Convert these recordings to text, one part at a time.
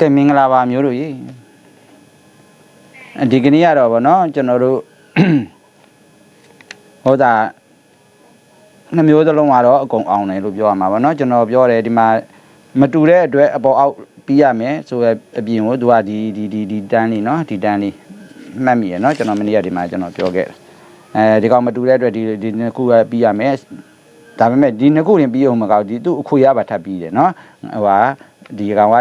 ကဲမင်္ဂလာပါမျိုးတို့ရေဒီကနေ့ကတော့ဗောနော်ကျွန်တော်တို့ဟောတာနှမျိုးသလုံးကတော့အကုန်အောင်တယ်လို့ပြောရမှာဗောနော်ကျွန်တော်ပြောတယ်ဒီမှာမတူတဲ့အတွက်အပေါ်အောက်ပြီးရမယ်ဆိုရအပြင်ကိုသူကဒီဒီဒီဒီတန်းလေးနော်ဒီတန်းလေးမှတ်မိရနော်ကျွန်တော်မနေ့ကဒီမှာကျွန်တော်ပြောခဲ့တယ်အဲဒီကောင်မတူတဲ့အတွက်ဒီဒီနှစ်ခုကပြီးရမယ်ဒါပေမဲ့ဒီနှစ်ခုရင်ပြီးအောင်မကောက်ဒီသူ့အခွေရပါထပ်ပြီးတယ်နော်ဟိုဟာဒီကောင်က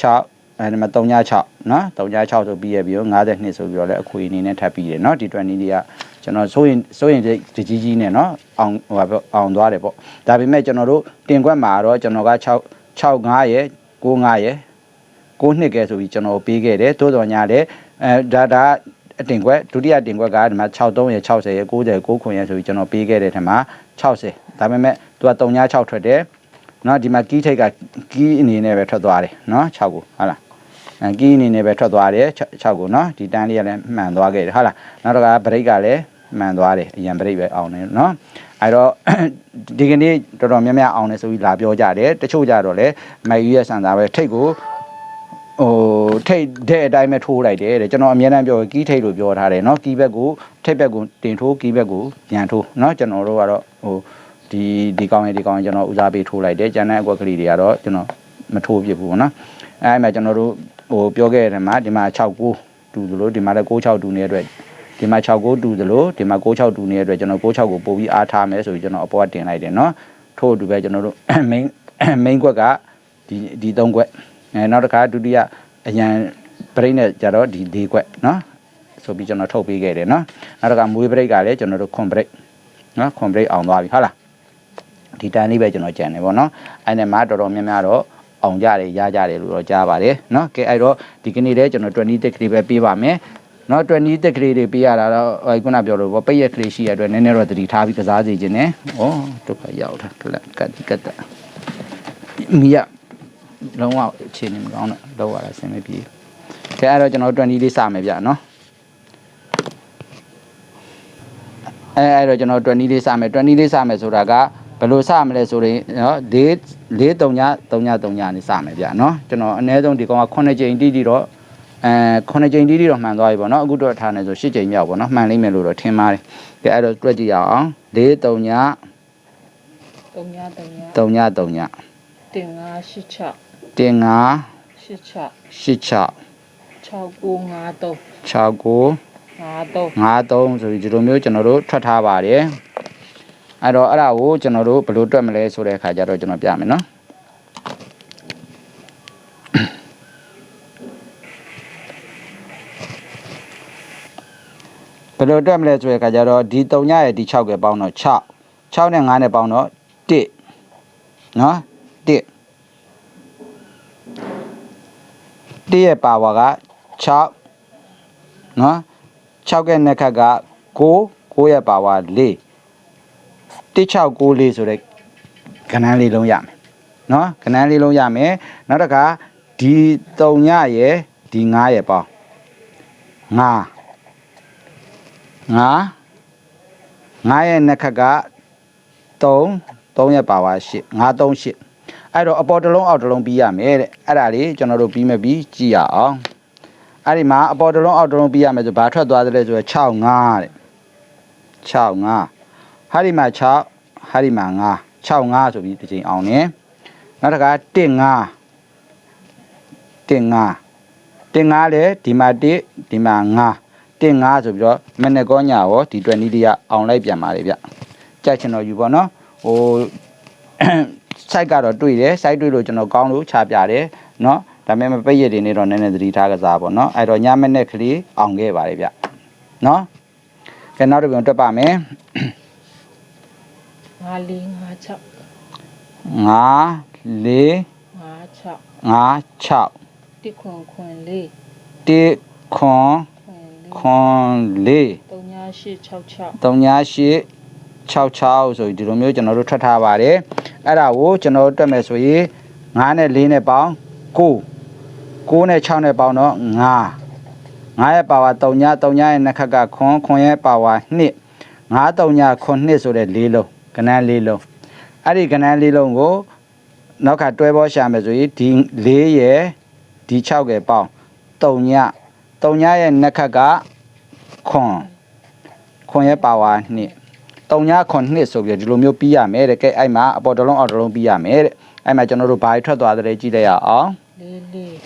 6အဲဒီမှာ396နော်396ဆိုပြီးရပြီးတော့52ဆိုပြီးတော့လည်းအခွေအနေနဲ့ထပ်ပြီးတယ်နော်ဒီ20လေးကကျွန်တော်စိုးရင်စိုးရင်တကြီးကြီးနဲ့နော်အောင်ဟိုပါအောင်သွားတယ်ပေါ့ဒါပေမဲ့ကျွန်တော်တို့တင်ခွက်မှာတော့ကျွန်တော်က6 65ရယ်95ရယ်6နှစ်ကဲဆိုပြီးကျွန်တော်ပေးခဲ့တယ်တိုးတော်ညာလည်းအဲဒါဒါအတင်ခွက်ဒုတိယတင်ခွက်ကဒီမှာ63ရယ်60ရယ်90ရယ်9ခွန်ရယ်ဆိုပြီးကျွန်တော်ပေးခဲ့တဲ့ထက်မှာ60ဒါပေမဲ့သူက36ထွက်တယ် နော်ဒီမှာကီးထိတ်ကကီးအနေနဲ့ပဲထွက်သွားတယ်နော်6ကိုဟုတ်လားအဲကီးအနေနဲ့ပဲထွက်သွားတယ်6ကိုနော်ဒီတန်းလေးကလည်းမှန်သွားခဲ့တယ်ဟုတ်လားနောက်တော့ကဘရိတ်ကလည်းမှန်သွားတယ်အရင်ဘရိတ်ပဲအောင်တယ်နော်အဲတော့ဒီကနေ့တော်တော်များများအောင်တယ်ဆိုပြီးလာပြောကြတယ်တချို့ကြတော့လေမိုက်ယူရဲ့ဆန်သားပဲထိတ်ကိုဟိုထိတ်တဲ့အတိုင်းပဲထိုးလိုက်တယ်တဲ့ကျွန်တော်အများအားပြောကီးထိတ်လို့ပြောထားတယ်နော်ကီးဘက်ကိုထိတ်ဘက်ကိုတင်ထိုးကီးဘက်ကိုပြန်ထိုးနော်ကျွန်တော်တို့ကတော့ဟို ဒီဒီကောင်းရဲ့ဒီကောင်းရဲ့ကျွန်တော်ဦးစားပေးထိုးလိုက်တယ်ကျန်တဲ့အကွက်ကလေးတွေကတော့ကျွန်တော်မထိုးပြဘူးပေါ့နော်အဲအဲ့မှာကျွန်တော်တို့ဟိုပြောခဲ့တဲ့မှာဒီမှာ6ကိုတူသလိုဒီမှာလည်း96တူနေတဲ့အတွက်ဒီမှာ6ကိုတူသလိုဒီမှာ96တူနေတဲ့အတွက်ကျွန်တော်96ကိုပို့ပြီးအားထားမယ်ဆိုပြီးကျွန်တော်အပေါ်ကတင်လိုက်တယ်နော်ထို့အတူပဲကျွန်တော်တို့ main main ကွက်ကဒီဒီ3ကွက်အဲနောက်တစ်ခါဒုတိယအရန်ဘရိတ်နဲ့ကြတော့ဒီ၄ကွက်နော်ဆိုပြီးကျွန်တော်ထုတ်ပေးခဲ့တယ်နော်နောက်တစ်ခါမွေးဘရိတ်ကလည်းကျွန်တော်တို့ခွန်ဘရိတ်နော်ခွန်ဘရိတ်အောင်သွားပြီဟုတ်လား ဒီတန်လေးပဲကျွန်တော်ကြံနေပေါ့နော်အဲ့ဒီမှာတော်တော်များများတော့အောင်ကြတယ်ရကြတယ်လို့တော့ကြားပါတယ်เนาะကဲအဲ့တော့ဒီကနေ့လည်းကျွန်တော်20တက်ကလေးပဲပေးပါမယ်เนาะ20တက်ကလေးတွေပေးရတာတော့ဟိုခုနပြောလို့ပေါ့ပိတ်ရက်ကလေးရှိရတဲ့အတွက်နည်းနည်းတော့တတိထားပြီးကစားစီခြင်းနဲ့ဩဒုက္ခရောက်တာကလကတ်ကတ်တာမိရလုံးဝအခြေအနေမကောင်းတော့လောက်ရတာဆင်မပြေကဲအဲ့တော့ကျွန်တော်20လေးစမယ်ဗျเนาะအဲအဲ့တော့ကျွန်တော်20လေးစမယ်20လေးစမယ်ဆိုတာက ဘယ်လိုစမလဲဆိုရင်နော်၄၄တုံညာတုံညာတုံညာနေစမယ်ဗျနော်ကျွန်တော်အနည်းဆုံးဒီကောင်က9ချိန်တိတိတော့အဲ9ချိန်တိတိတော့မှန်သွားပြီပေါ့နော်အခုတော့ထားနေဆို10ချိန်မြောက်ပေါ့နော်မှန်လိမ့်မယ်လို့တော့ထင်ပါတယ်ကဲအဲ့တော့တွက်ကြည့်ရအောင်၄တုံညာတုံညာတုံညာတုံညာတုံညာတင်၅၈၆တင်၅၈၆6953 6953 53ဆိုပြီးဒီလိုမျိုးကျွန်တော်တို့ထွက်ထားပါတယ် အဲ့တော့အဲ့ဒါကိုကျွန်တော်တို့ဘယ်လိုတွက်မလဲဆိုတဲ့အခါကျတော့ကျွန်တော်ပြမယ်နော်ဘယ်လိုတွက်မလဲဆိုတဲ့အခါကျတော့ဒီ3ညရဲ့ဒီ6ကပေါင်းတော့6 6နဲ့5နဲ့ပေါင်းတော့1နော်1 1ရဲ့ပါဝါက6နော်6ရဲ့နှစ်ခက်က9 9ရဲ့ပါဝါ4 1694ဆိုတဲ့ကဏ္ဍလေးလုံးရမယ်နော်ကဏ္ဍလေးလုံးရမယ်နောက်တစ်ခါဒီ3ညရဲ့ဒီ9ရဲ့ပေါင်း9 9 9ရဲ့နှစ်ခက်က3 3ရဲ့ပါဝါ8 9 3 8အဲ့တော့အပေါ်တစ်လုံးအောက်တစ်လုံးပြီးရမယ်တဲ့အဲ့ဒါလေးကျွန်တော်တို့ပြီးမပြီးကြည့်ရအောင်အဲ့ဒီမှာအပေါ်တစ်လုံးအောက်တစ်လုံးပြီးရမယ်ဆိုဘာထွက်သွားသလဲဆိုတော့6 5တဲ့6 5 ဟာဒီမှာ6ဟာဒီမှာ9 6 5ဆိုပြီးဒီချိန်အောင်နေနောက်တစ်ခါ1 5 1 5 တင်ငါလေဒီမှာ1ဒီမှာ9တင်ငါဆိုပြီးတော့မနေ့ကောညာရောဒီ20တရအောင်လိုက်ပြန်ပါလေဗျကြိုက်ချင်တော့ယူပေါ့နော်ဟို site ကတော့တွေ့တယ် site တွေ့လို့ကျွန်တော်ကောင်းလို့ချပြတယ်เนาะဒါပေမဲ့ပိတ်ရည်တွေနေတော့နည်းနည်းသတိထားကစားပေါ့เนาะအဲ့တော့ညမနေ့ကလေးအောင်ခဲ့ပါလေဗျเนาะကဲနောက်တစ်ပြန်တွက်ပါမယ် 5 4 5 6 5 4 5 6 5 6တစ်ခွန်ခွန်4 1ခွန်ခွန်4ခွန်4တုံညာရှစ်6 6 3ညာ8 66ဆိုပြီးဒီလိုမျိုးကျွန်တော်တို့ထွက်ထားပါတယ်အဲ့ဒါကိုကျွန်တော်တို့တွက်မယ်ဆိုရင်9နဲ့4နဲ့ပေါင်း9 9နဲ့6နဲ့ပေါင်းတော့9 9ရဲ့ပါဝါ3ညာ3ညာရဲ့နှစ်ခက်ကခွန်ခွန်ရဲ့ပါဝါ2 9 3ညာခွန်2ဆိုတဲ့၄လုံး ကဏ္ဍ၄လုံးအဲ့ဒီကဏ္ဍ၄လုံးကိုနောက်ခါတွဲပေါ်ရှာမယ်ဆိုရင်ဒီ4ရဲ့ဒီဒီ6ကဲပေါင်း3ည3ညရဲ့နှစ်ခတ်ကခွန်ခွန်ရဲ့ပါဝါနှစ်3ညခွန်နှစ်ဆိုပြီးတော့ဒီလိုမျိုးပြီးရမယ်တဲ့ကဲအဲ့မှာအပေါ်တစ်လုံးအောက်တစ်လုံးပြီးရမယ်တဲ့အဲ့မှာကျွန်တော်တို့ဘာတွေထွက်သွားတယ်ကြည့်လိုက်ရအောင်လေးလေး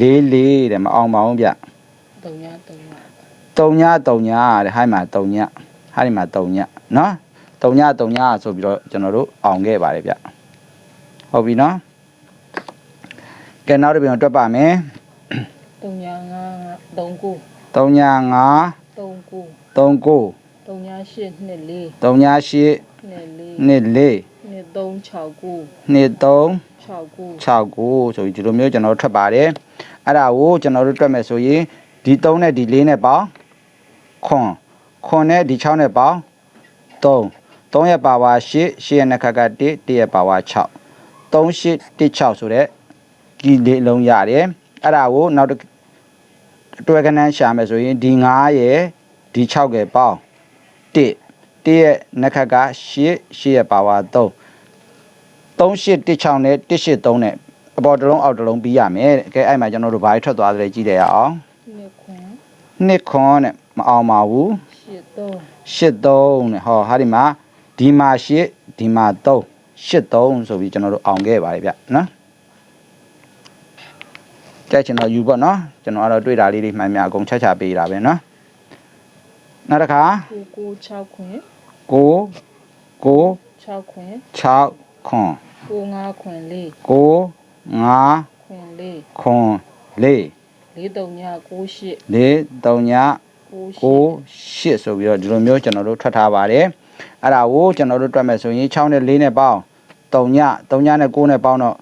လေးလေးတဲ့မအောင်ပါဘူးဗျတုံညာတုံညာ3ည3ညတဲ့ဟိုင်းမှာ3ညဟိုင်းမှာ3ညနော် 3ည3ညဆိုပြီးတော့ကျွန်တော်တို့အောင်ခဲ့ပါတယ်ဗျဟုတ်ပြီနော်ကဲနောက်တစ်ပြန်တွက်ပါမယ်တုံညာငါတုံကို3ည5တုံကို3 9တုံညာရှစ်နှစ်လေး3ည8နှစ်လေး2 4နှစ်သုံး6ကို2 3 6ကို6ကိုဆိုပြီးဒီလိုမျိုးကျွန်တော်တို့ထွက်ပါတယ်အဲ့ဒါကိုကျွန်တော်တို့တွက်မယ်ဆိုရင်ဒီ3နဲ့ဒီ4နဲ့ပေါင်းခွန်ခွန်နဲ့ဒီ6နဲ့ပေါင်း3 3ရဲ့ပါဝါ8 8ရဲ့နှစ်ခါက1 1ရဲ့ပါဝါ6 3 8 1 6ဆိုတဲ့ဒီလေးလုံးရတယ်အဲ့ဒါကိုနောက်တစ်တွဲကနန်းရှာမယ်ဆိုရင်ဒီ9ရဲ့ဒီ6ရဲ့ပေါင်း1 1ရဲ့နှစ်ခါက8 8ရဲ့ပါဝါ3 3816နဲ့183နဲ့အပေါ်တစ်လုံးအောက်တစ်လုံးပြီးရမယ်တဲ့ကဲအဲ့မှာကျွန်တော်တို့ဘာတွေထွက်သွားတယ်ကြည့်ရအောင်နှစ်ခွန်နှစ်ခွန်နဲ့မအောင်ပါဘူးရှစ်သုံး83နဲ့ဟောဟာဒီမှာ ဒီမှာ8ဒီမှာ3 83ဆိုပြီးကျွန်တော်တို့အောင်ခဲ့ပါတယ်ဗျနော်ကြိုက်ချင်တော့ယူပေါ့နော်ကျွန်တော်ကတော့တွေ့တာလေးတွေမှန်များအကုန်ချက်ချပေးတာပဲနော်နောက်တစ်ခါကိုကို6ခွင်9 9 6ခွင်6ခွန်ကို9ခွင်လေး9 5ခွင်လေးခွန်4လေးတုံညာ6ရှစ်လေးတုံည6ကိုရှစ်ဆိုပြီးတော့ဒီလိုမျိုးကျွန်တော်တို့ထွက်ထားပါတယ် အဲ့ဒါကိုကျွန်တော်တို့တွက်မယ်ဆိုရင်6နဲ့4နဲ့ပေါင်းတုံညတုံညနဲ့9နဲ့ပေါင်းတော့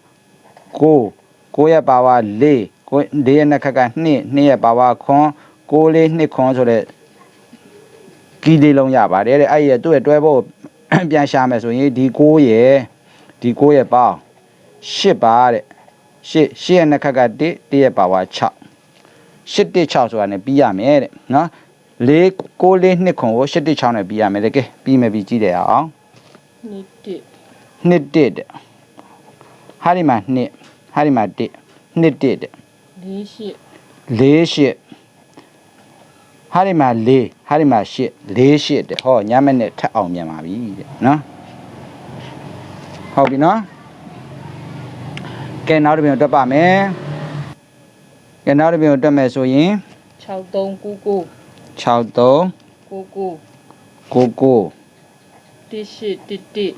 9 9ရဲ့ပါဝါ4 9 4ရဲ့နှစ်ခက်က2 2ရဲ့ပါဝါခွန်6လေး2ခွန်ဆိုတဲ့ကီလေးလုံးရပါတယ်တဲ့အဲ့ရသူ့ရဲ့တွဲဖို့ပြန်ရှာမယ်ဆိုရင်ဒီ9ရဲ့ဒီ9ရဲ့ပေါင်း8ပါတဲ့8 8ရဲ့နှစ်ခက်က1 1ရဲ့ပါဝါ6 816ဆိုတာနဲ့ပြီးရမယ်တဲ့နော် ၄6လေး2ခွန်ကို816နဲ့ပြီးရမယ်တဲ့ကဲပြီးမယ်ပြီးကြည့်တယ်အောင်နှစ်တစ်နှစ်တစ်တဲ့ဟာဒီမှာနှစ်ဟာဒီမှာတစ်နှစ်တစ်တဲ့လေးရှစ်၄ရှစ်ဟာဒီမှာ၄ဟာဒီမှာရှစ်၄ရှစ်တဲ့ဟောညမနဲ့ထပ်အောင်မြန်ပါပြီတဲ့နော်ဟုတ်ပြီနော်ကဲနောက်တစ်ပြန်တက်ပါမယ်ကဲနောက်တစ်ပြန်တက်မယ်ဆိုရင်6 3 9 9 63ကိုကိုကိုကိုတစ်ရှစ်တစ်တစ်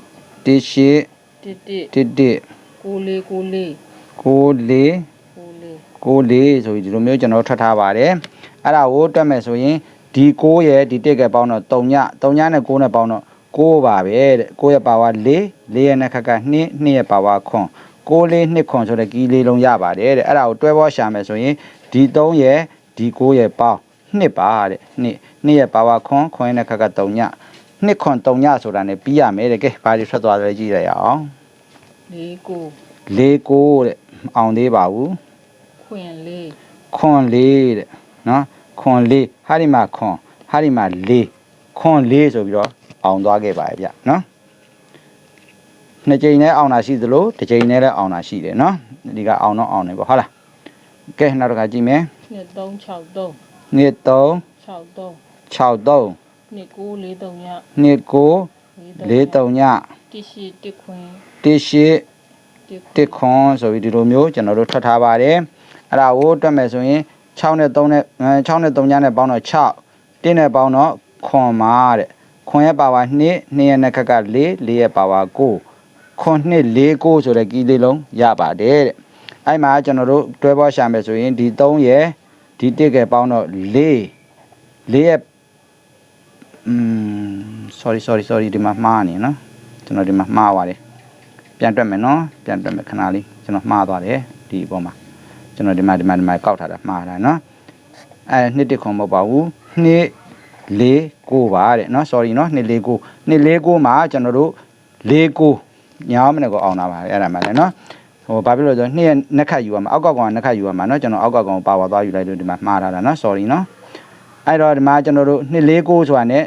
တစ်ရှစ်တစ်တစ်တစ်တစ်ကိုလေးကိုလေးကိုလေးကိုလေးကိုလေးဆိုပြီးဒီလိုမျိုးကျွန်တော်ထွက်ထားပါတယ်အဲ့ဒါကိုတွက်မယ်ဆိုရင်ဒီ6ရဲ့ဒီ1ကပေါင်းတော့3ည3ညနဲ့6နဲ့ပေါင်းတော့6ပါပဲတဲ့6ရဲ့ပါဝါ4 4ရဲ့နဲ့ခက်က2 2ရဲ့ပါဝါခွန်6လေး2ခွန်ဆိုတဲ့ကီးလေးလုံးရပါတယ်တဲ့အဲ့ဒါကိုတွဲပေါ်ရှာမယ်ဆိုရင်ဒီ3ရဲ့ဒီ6ရဲ့ပေါင်း 2ပါတဲ့2 2ရဲ့ပါဝါခွန်ခွန်ရဲ့နဲ့ခက်က3ည2ခွန်3ညဆိုတာ ਨੇ ပြီးရမယ်တဲ့ကဲဘာတွေထွက်သွားတယ်ကြည့်ရအောင်လေးကို၄ကိုတဲ့မအောင်သေးပါဘူးခွင်လေးခွန်လေးတဲ့နော်ခွန်လေးဟာဒီမှာခွန်ဟာဒီမှာလေးခွန်လေးဆိုပြီးတော့အောင်သွားခဲ့ပါရဲ့ဗျနော်နှစ်ကြိမ်နဲ့အောင်တာရှိသလိုတစ်ကြိမ်နဲ့လည်းအောင်တာရှိတယ်နော်ဒီကအောင်တော့အောင်နေပေါ့ဟုတ်လားကဲနောက်တစ်ခါကြည့်မယ်နှစ်3 6 3 နှစ်3 6 3 6 3နှစ်ကိုလေးတုံညာနှစ်9လေး4 3ညတစ်ရှစ်တစ်ခွင်တစ်ရှစ်တစ်တစ်ခွန်ဆိုပြီးဒီလိုမျိုးကျွန်တော်တို့ထွက်ထားပါတယ်အဲ့ဒါကိုတွက်မယ်ဆိုရင်6နဲ့3နဲ့6နဲ့3ညနဲ့ပေါင်းတော့6တင်းနဲ့ပေါင်းတော့ခွန်မာတဲ့ခွန်ရဲ့ပါဝါ2 2ရဲ့နဲ့ခက်က4 4ရဲ့ပါဝါ9ခွန်2 4 9ဆိုတဲ့ကီးလေးလုံးရပါတယ်တဲ့အဲ့မှာကျွန်တော်တို့တွဲပေါ်ရှာမယ်ဆိုရင်ဒီ3ရဲ့ ဒီ1ကပေါင်းတော့4 4ရဲ့อืม sorry sorry sorry ဒီမှာမှားနေနော်ကျွန်တော်ဒီမှာမှားပါတယ်ပြန်တွက်မယ်နော်ပြန်တွက်မယ်ခဏလေးကျွန်တော်မှားသွားတယ်ဒီအပေါ်မှာကျွန်တော်ဒီမှာဒီမှာဒီမှာကောက်ထားတာမှားတာနော်အဲနှစ်တစ်ခွန်မဟုတ်ပါဘူးနှစ်လေးကိုပါတဲ့နော် sorry နော်နှစ်လေးကိုနှစ်လေးကိုမှာကျွန်တော်တို့လေးကိုညောင်းမနဲ့ကိုအောင်တာပါအဲ့ဒါမှလည်းနော် ဟိုဘာဖြစ်လို့လဲဆိုတော့နှစ်ရဲ့နှစ်ခတ်ယူရမှာအောက်ကကောင်ကနှစ်ခတ်ယူရမှာနော်ကျွန်တော်အောက်ကကောင်ပါဝါသွားယူလိုက်လို့ဒီမှာမှားထားတာနော် sorry နော်အဲ့တော့ဒီမှာကျွန်တော်တို့နှစ်လေးကိုဆိုတာ ਨੇ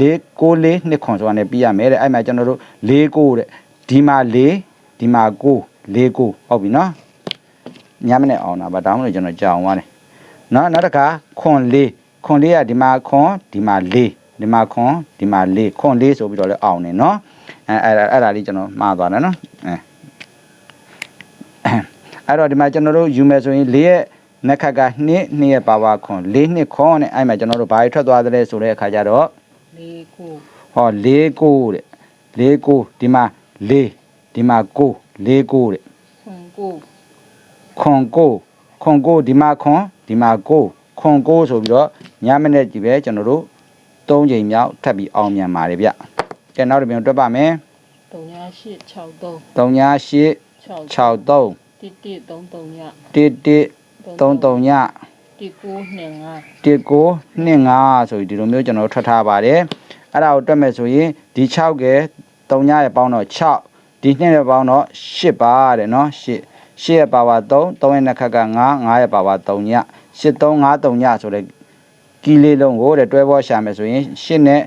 လေးကိုလေးနှစ်ခွန်ဆိုတာ ਨੇ ပြီးရမယ်တဲ့အဲ့မှာကျွန်တော်တို့လေးကိုတဲ့ဒီမှာလေးဒီမှာ9 4 9ဟုတ်ပြီနော်ညမနဲ့အောင်တာပါဒါမှမဟုတ်ကျွန်တော်ကြောင်သွားတယ်နော်နောက်တစ်ခါခွန်လေးခွန်လေးကဒီမှာခွန်ဒီမှာလေးဒီမှာခွန်ဒီမှာလေးခွန်လေးဆိုပြီးတော့လည်းအောင်နေနော်အဲအဲ့ဒါအဲ့ဒါလေးကျွန်တော်မှားသွားတယ်နော်အဲ အဲ့တော့ဒီမှာကျွန်တော်တို့ယူမယ်ဆိုရင်လေးရဲ့နှစ်ခက်ကနှစ်နှစ်ရဲ့ပါဝါခွန်လေးနှစ်ခွန်နဲ့အဲ့မှာကျွန်တော်တို့ဘာတွေထွက်သွားသလဲဆိုတဲ့အခါကျတော့လေးကိုဟောလေးကိုတဲ့လေးကိုဒီမှာလေးဒီမှာကိုလေးကိုတဲ့ခွန်ကိုခွန်ကိုခွန်ကိုဒီမှာခွန်ဒီမှာကိုခွန်ကိုဆိုပြီးတော့ညမနေ့ကြည့်ပဲကျွန်တော်တို့၃ချိန်မြောက်ထပ်ပြီးအောင်မြန်ပါတယ်ဗျကဲနောက်တစ်ပြန်တွက်ပါမယ်3863 3ည8 6 6 3တ စ်တစ်33ည1 1 3 3ညတစ်ကိုနှစ်ငါ1ကို2 5ဆိုပြီးဒီလိုမျိုးကျွန်တော်တို့ထွက်ထားပါတယ်အဲ့ဒါကိုတွက်မယ်ဆိုရင်ဒီ6ကဲ3ညရဲ့ပေါင်းတော့6ဒီ2ရဲ့ပေါင်းတော့8ပါတဲ့နော်8 8ရဲ့ပါဝါ3 3ရဲ့နှစ်ခက်က9 9ရဲ့ပါဝါ3ည8 3 5 3ညဆိုတဲ့ကီလေးလုံးကိုတဲ့တွဲပေါ်ရှာမယ်ဆိုရင်8နဲ့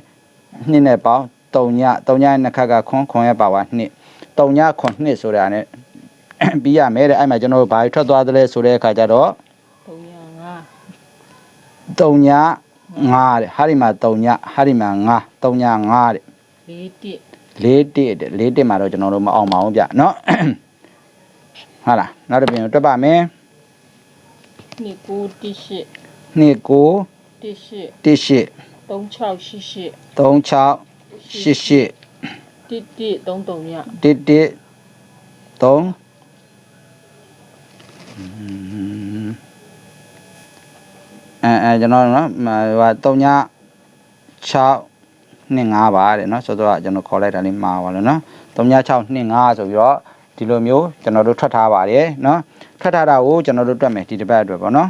2နဲ့ပေါင်း3ည3ညရဲ့နှစ်ခက်ကခွန်ခွန်ရဲ့ပါဝါ2 3ညခွန်2ဆိုတာ ਨੇ ပြီးရမယ်တဲ့အဲ့မှာကျွန်တော်တို့ဘာထွက်သွားသလဲဆိုတဲ့အခါကျတော့ 305 3ည5တဲ့ဟာဒီမှာ3ညဟာဒီမှာ5 3ည5တဲ့ လေးတစ် ၄တစ်တဲ့၄တစ်မှာတော့ကျွန်တော်တို့မအောင်ပါဘူးဗျเนาะ ဟုတ်လားနောက်တစ်ပြင်တွက်ပါမယ် နှစ်ကိုတစ်ရှစ် 2ကို တစ်ရှစ် 1 8 3688 3 6 8 8 တစ်တစ်33ည တစ်တစ်3 အဲအဲကျွန်တော်နော်ဟိုတုံညာ6နှစ်5ပါတဲ့နော်စောစောကကျွန်တော်ခေါ်လိုက်တာလေးမှာပါလို့နော်တုံညာ6နှစ်5ဆိုပြီးတော့ဒီလိုမျိုးကျွန်တော်တို့ထွက်ထားပါတယ်နော်ထွက်ထားတာကိုကျွန်တော်တို့တွက်မယ်ဒီတစ်ပတ်အတွက်ပေါ့နော်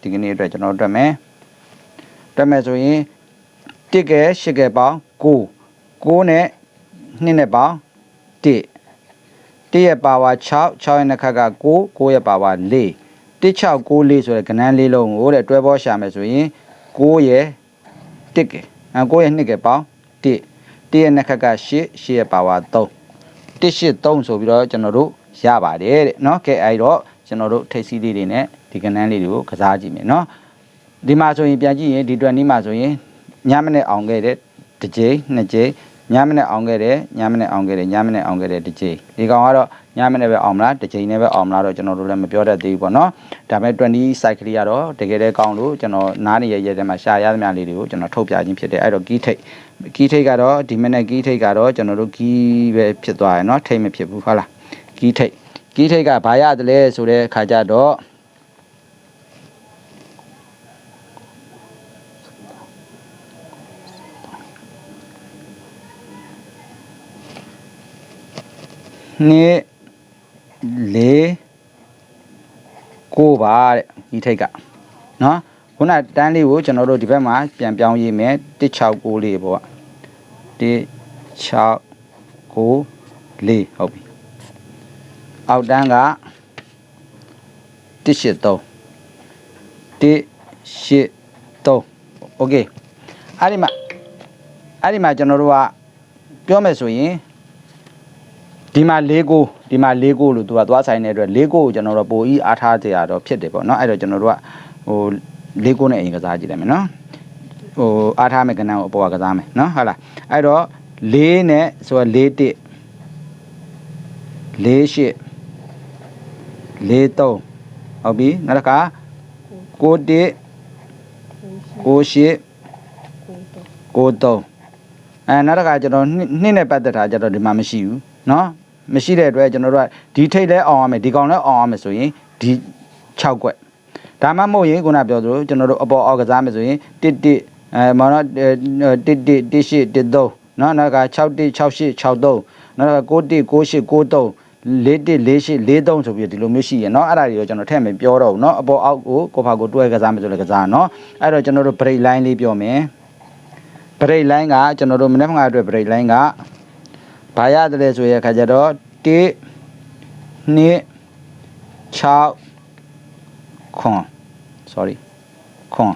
ဒီကနေ့အတွက်ကျွန်တော်တွက်မယ်တွက်မယ်ဆိုရင်1ကဲ8ကဲပေါင်း9 9နဲ့2နဲ့ပေါင်း1 1ရဲ့ပါဝါ6 6ရဲ့နှစ်ခက်က9 9ရဲ့ပါဝါ4 1694ဆိုတဲ့ကဏ္ဍလေးလုံးကိုတဲ့တွဲပေါ်ရှာမယ်ဆိုရင်9ရဲ့1ကဲအဲ9ရဲ့2ကဲပေါင်း1 1ရဲ့နှစ်ခက်က8 8ရဲ့ပါဝါ3 183ဆိုပြီးတော့ကျွန်တော်တို့ရပါတယ်တဲ့เนาะကဲအဲဒီတော့ကျွန်တော်တို့ထိတ်စီးလေးတွေနဲ့ဒီကဏ္ဍလေးတွေကိုကစားကြည့်မယ်เนาะဒီမှာဆိုရင်ပြန်ကြည့်ရင်ဒီတွက်နီးမှာဆိုရင်ညမနဲ့အောင်ခဲ့တဲ့တစ်ကြိမ်နှစ်ကြိမ် ညမနဲ့အောင်ခဲ့တယ်ညမနဲ့အောင်ခဲ့တယ်ညမနဲ့အောင်ခဲ့တယ်တစ်ကြိမ်ဒီကောင်ကတော့ညမနဲ့ပဲအောင်မလားတစ်ကြိမ်နဲ့ပဲအောင်မလားတော့ကျွန်တော်တို့လည်းမပြောတတ်သေးဘူးပေါ့နော်ဒါပေမဲ့20 cycle လေးကတော့တကယ်တည်းကောင်းလို့ကျွန်တော်နားနေရရဲ့ထဲမှာရှာရသမျှလေးတွေကိုကျွန်တော်ထုတ်ပြခြင်းဖြစ်တယ်အဲ့တော့ကီးထိတ်ကီးထိတ်ကတော့ဒီမနေ့ကီးထိတ်ကတော့ကျွန်တော်တို့ကီးပဲဖြစ်သွားရယ်နော်ထိတ်မဖြစ်ဘူးဟုတ်လားကီးထိတ်ကီးထိတ်ကဘာရတယ်လဲဆိုတဲ့ခါကျတော့ နှစ်လေးကိုပါတဲ့ဒီထိတ်ကနော်ခုနတန်းလေးကိုကျွန်တော်တို့ဒီဘက်မှာပြန်ပြောင်းရေးမယ်169လေးပေါ့169လေးဟုတ်ပြီအောက်တန်းက183 183 okay အဲ့ဒီမှာအဲ့ဒီမှာကျွန်တော်တို့ကပြောမယ်ဆိုရင် ဒီမှာ၄ကိုဒီမှာ၄ကိုလို့သူကသွားဆိုင်တဲ့အတွက်၄ကိုကိုကျွန်တော်တို့ပိုဤအားထားကြရတော့ဖြစ်တယ်ပေါ့နော်အဲ့တော့ကျွန်တော်တို့ကဟို၄ကိုနဲ့အရင်ကစားကြည့်လိုက်မယ်နော်ဟိုအားထားမဲ့ကဏ္ဍကိုအပေါ်ကကစားမယ်နော်ဟုတ်လားအဲ့တော့၄နဲ့ဆိုတော့၄တစ်၄ရှစ်၄သုံးဟုတ်ပြီနောက်တစ်ခါကိုတစ်ကိုရှစ်ကိုသုံးအဲနောက်တစ်ခါကျွန်တော်နှစ်နှစ်နဲ့ပတ်သက်တာကျတော့ဒီမှာမရှိဘူးเนาะ မရှိတဲ့အတွက်ကျွန်တော်တို့ကဒီထိတ်လဲအောင်ရမယ်ဒီကောင်လဲအောင်ရမယ်ဆိုရင်ဒီ6ကွက်ဒါမှမဟုတ်ရင်ခုနပြောသလိုကျွန်တော်တို့အပေါ်အောက်ကစားမယ်ဆိုရင်1 1အဲမော်နော်တစ်တစ်တစ်ရှိတစ်သုံးနော်နောက်က6တစ်6ရှိ6သုံးနောက်က9တစ်9ရှိ9သုံး၄တစ်၄ရှိ၄သုံးဆိုပြီးဒီလိုမျိုးရှိရနော်အဲ့ဒါတွေတော့ကျွန်တော်ထည့်မယ်ပြောတော့ဘူးနော်အပေါ်အောက်ကိုကိုဖာကိုတွဲကစားမယ်ဆိုလည်းကစားနော်အဲ့တော့ကျွန်တော်တို့ break line လေးပြောမယ် break line ကကျွန်တော်တို့မနေ့ကအတွက် break line က ဘာရတယ်လဲဆိုရခါကျတော့1 2 6ခွန် sorry ခွန်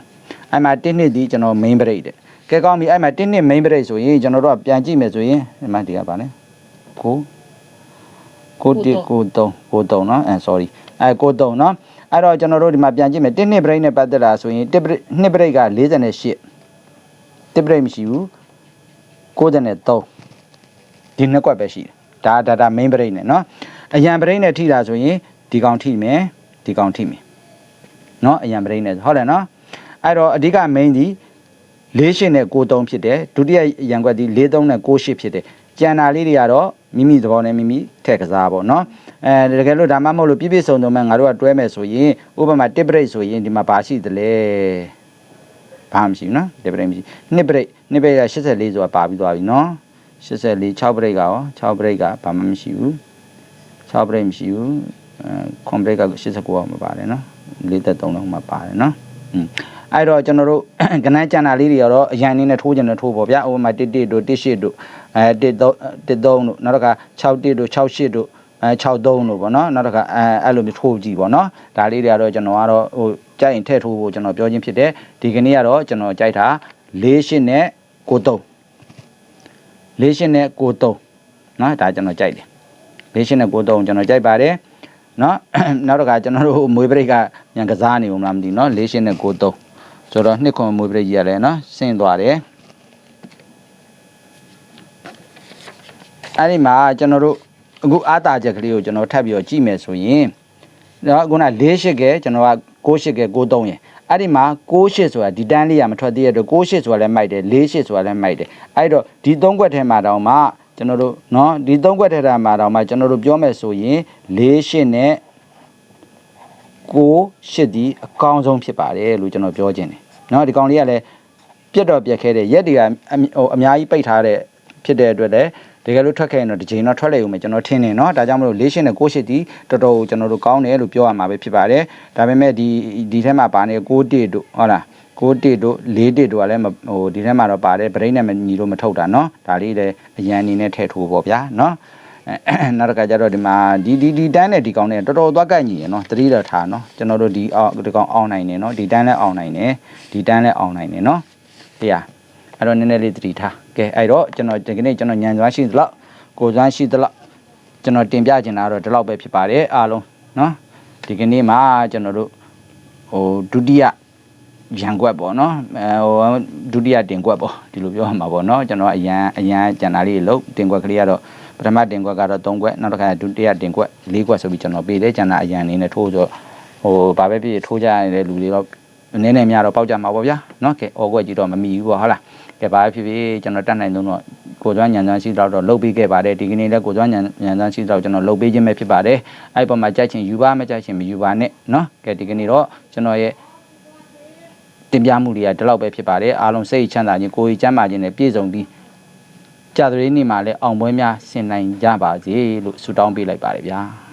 အဲ့မှာ1နှစ်ဒီကျွန်တော် main break တဲ့ကဲကောင်းပြီအဲ့မှာ1နှစ် main break ဆိုရင်ကျွန်တော်တို့ကပြန်ကြည့်မယ်ဆိုရင်ဒီမှာဒီကပါလဲ9 9 ကိုတစ်ကိုသုံးကိုသုံးเนาะအဲ sorry အဲကိုသုံးเนาะအဲ့တော့ကျွန်တော်တို့ဒီမှာပြန်ကြည့်မယ်တစ်နှစ်ပရိတ်နဲ့ပတ်သက်တာဆိုရင်တစ်ပရိတ်နှစ်ပရိတ်က48တစ်ပရိတ်မရှိဘူး93 ဒီနှစ်ကွက်ပဲရှိတယ်ဒါဒါဒါ main ပရိတ်နဲ့เนาะအရန်ပရိတ်နဲ့ထိတာဆိုရင်ဒီကောင်ထိမယ်ဒီကောင်ထိမယ်เนาะအရန်ပရိတ်နဲ့ဟုတ်တယ်เนาะအဲ့တော့အဓိက main ဒီ48နဲ့93ဖြစ်တယ်ဒုတိယရန်ကွက်ဒီ43နဲ့98ဖြစ်တယ်ကျန်တာလေးတွေကတော့မိမိသဘောနဲ့မိမိထည့်ကစားပေါ့เนาะအဲတကယ်လို့ဒါမှမဟုတ်လို့ပြည့်ပြည့်စုံစုံမဲ့ငါတို့ကတွဲမယ်ဆိုရင်ဥပမာတစ်ပရိတ်ဆိုရင်ဒီမှာဘာရှိသလဲဘာမှမရှိဘူးเนาะတစ်ပရိတ်မရှိနှစ်ပရိတ်နှစ်ပရိတ်က84ဆိုတာပါပြီးသွားပြီเนาะ 84 6 break ကရော6 break ကဘာမှမရှိဘူး6 break မရှိဘူးအဲခွန် break က89အောင်မပါတယ်နော်43တော့မှပါတယ်နော်อืมအဲ့တော့ကျွန်တော်တို့ကနန်းကြံတာလေးတွေကတော့အရန်နည်းနဲ့ထိုးကြတယ်ထိုးပေါ့ဗျာဥပမာ1 1တို့1 8တို့အဲ1 3တို့နောက်တစ်ခါ6 1တို့6 8တို့အဲ63လို့ပေါ့နော်နောက်တစ်ခါအဲအဲ့လိုမျိုးထိုးကြည့်ပေါ့နော်ဒါလေးတွေကတော့ကျွန်တော်ကတော့ဟိုကြိုက်ရင်ထည့်ထိုးဖို့ကျွန်တော်ပြောချင်းဖြစ်တယ်ဒီကနေ့ကတော့ကျွန်တော်ကြိုက်တာ၄ရှစ်နဲ့9 3 93 4 8နဲ့93နော်ဒါကျွန်တော်ကြိုက်တယ်4 8နဲ့93ကျွန်တော်ကြိုက်ပါတယ်နော်နောက်တစ်ခါကျွန်တော်တို့မွေးပရိတ်ကညံကစားနေဦးမလားမသိဘူးနော်4 8နဲ့93ဆိုတော့နှစ်ခွန်မွေးပရိတ်ကြီးရတယ်နော်ဆင်းသွားတယ်အဲ့ဒီမှာကျွန်တော်တို့အခုအာတာချက်ကလေးကိုကျွန်တော်ထပ်ပြီးတော့ကြည့်မယ်ဆိုရင်နော်ခုန၄၈ကဲကျွန်တော်က6၈ကဲ93ရယ် အဲ့ဒီမှာ68ဆိုတာဒီတန်းလေးကမထွက်သေးရတော့68ဆိုတာလည်းမိုက်တယ်48ဆိုတာလည်းမိုက်တယ်အဲ့တော့ဒီ၃ခွက်ထဲမှာတော့မှကျွန်တော်တို့နော်ဒီ၃ခွက်ထဲမှာတော့မှကျွန်တော်တို့ပြောမယ်ဆိုရင်48နဲ့ကိုရှစ်ဒီအကောင်းဆုံးဖြစ်ပါတယ်လို့ကျွန်တော်ပြောခြင်းတယ်เนาะဒီကောင်လေးကလည်းပြက်တော့ပြက်ခဲတဲ့ရက်တွေကအမြဟိုအများကြီးပိတ်ထားတဲ့ဖြစ်တဲ့အတွက်လည်း တကယ်လို့ထွက်ခဲ့ရင်တော့ဒီချိန်တော့ထွက်လိုက်ဦးမယ်ကျွန်တော်ထင်တယ်เนาะဒါကြောင့်မလို့၄ရှင်းနဲ့၉ရှစ်ဒီတော်တော်ကျွန်တော်တို့ကောင်းတယ်လို့ပြောရမှာပဲဖြစ်ပါတယ်ဒါပေမဲ့ဒီဒီထဲမှာပါနေ6တစ်တို့ဟုတ်လား6တစ်တို့4တစ်တို့ကလည်းမဟိုဒီထဲမှာတော့ပါတယ်ဗရိတ်နဲ့မညီလို့မထုတ်တာเนาะဒါလေးလည်းအရန်အနေနဲ့ထည့်ထိုးပေါ့ဗျာเนาะအဲနောက်တစ်ခါကျတော့ဒီမှာဒီဒီဒီတန်းနဲ့ဒီကောင်နဲ့တော်တော်သွားကန့်ညီရယ်နော်သတိရထားနော်ကျွန်တော်တို့ဒီအောက်ဒီကောင်အောင်နိုင်တယ်နော်ဒီတန်းလည်းအောင်နိုင်တယ်ဒီတန်းလည်းအောင်နိုင်တယ်နော်တရား အဲ့တော့နည်းနည်းလေးသတိထားကဲအဲ့တော့ကျွန်တော်ဒီကနေ့ကျွန်တော်ညံသွားရှိသလောက်ကိုစွမ်းရှိသလောက်ကျွန်တော်တင်ပြချင်တာတော့ဒီလောက်ပဲဖြစ်ပါတယ်အားလုံးနော်ဒီကနေ့မှာကျွန်တော်တို့ဟိုဒုတိယရန်ကွက်ပေါ့နော်အဲဟိုဒုတိယတင်ကွက်ပေါ့ဒီလိုပြောရမှာပေါ့နော်ကျွန်တော်အရန်အရန်ကြံတာလေးလို့တင်ကွက်ကလေးကတော့ပထမတင်ကွက်ကတော့3ကွက်နောက်တစ်ခါဒုတိယတင်ကွက်4ကွက်ဆိုပြီးကျွန်တော်ပေးတယ်ကျန်တာအရန်အနေနဲ့ထိုးဆိုဟိုဘာပဲဖြစ်ဖြစ်ထိုးကြရတဲ့လူတွေတော့နည်းနည်းများတော့ပေါက်ကြမှာပေါ့ဗျာနော်ကဲအော်ကွက်ကြီးတော့မမီဘူးပေါ့ဟုတ်လား ကဲဘာပဲဖြစ်ဖြစ်ကျွန်တော်တတ်နိုင်ဆုံးတော့ကိုကျွမ်းညံစွမ်းရှိတော့တော့လှုပ်ပေးခဲ့ပါတယ်ဒီကနေ့လည်းကိုကျွမ်းညံညံစွမ်းရှိတော့ကျွန်တော်လှုပ်ပေးခြင်းပဲဖြစ်ပါတယ်အဲ့ပေါ်မှာကြိုက်ချင်ယူပါမကြိုက်ချင်မယူပါနဲ့နော်ကဲဒီကနေ့တော့ကျွန်တော်ရဲ့တင်ပြမှုတွေကဒီလောက်ပဲဖြစ်ပါတယ်အားလုံးစိတ်ချမ်းသာခြင်းကိုယ်ကြီးကျန်းမာခြင်းနဲ့ပြည့်စုံပြီးကြာသပတေးနေ့မှာလည်းအောင်ပွဲများဆင်နိုင်ကြပါစေလို့ဆုတောင်းပေးလိုက်ပါတယ်ဗျာ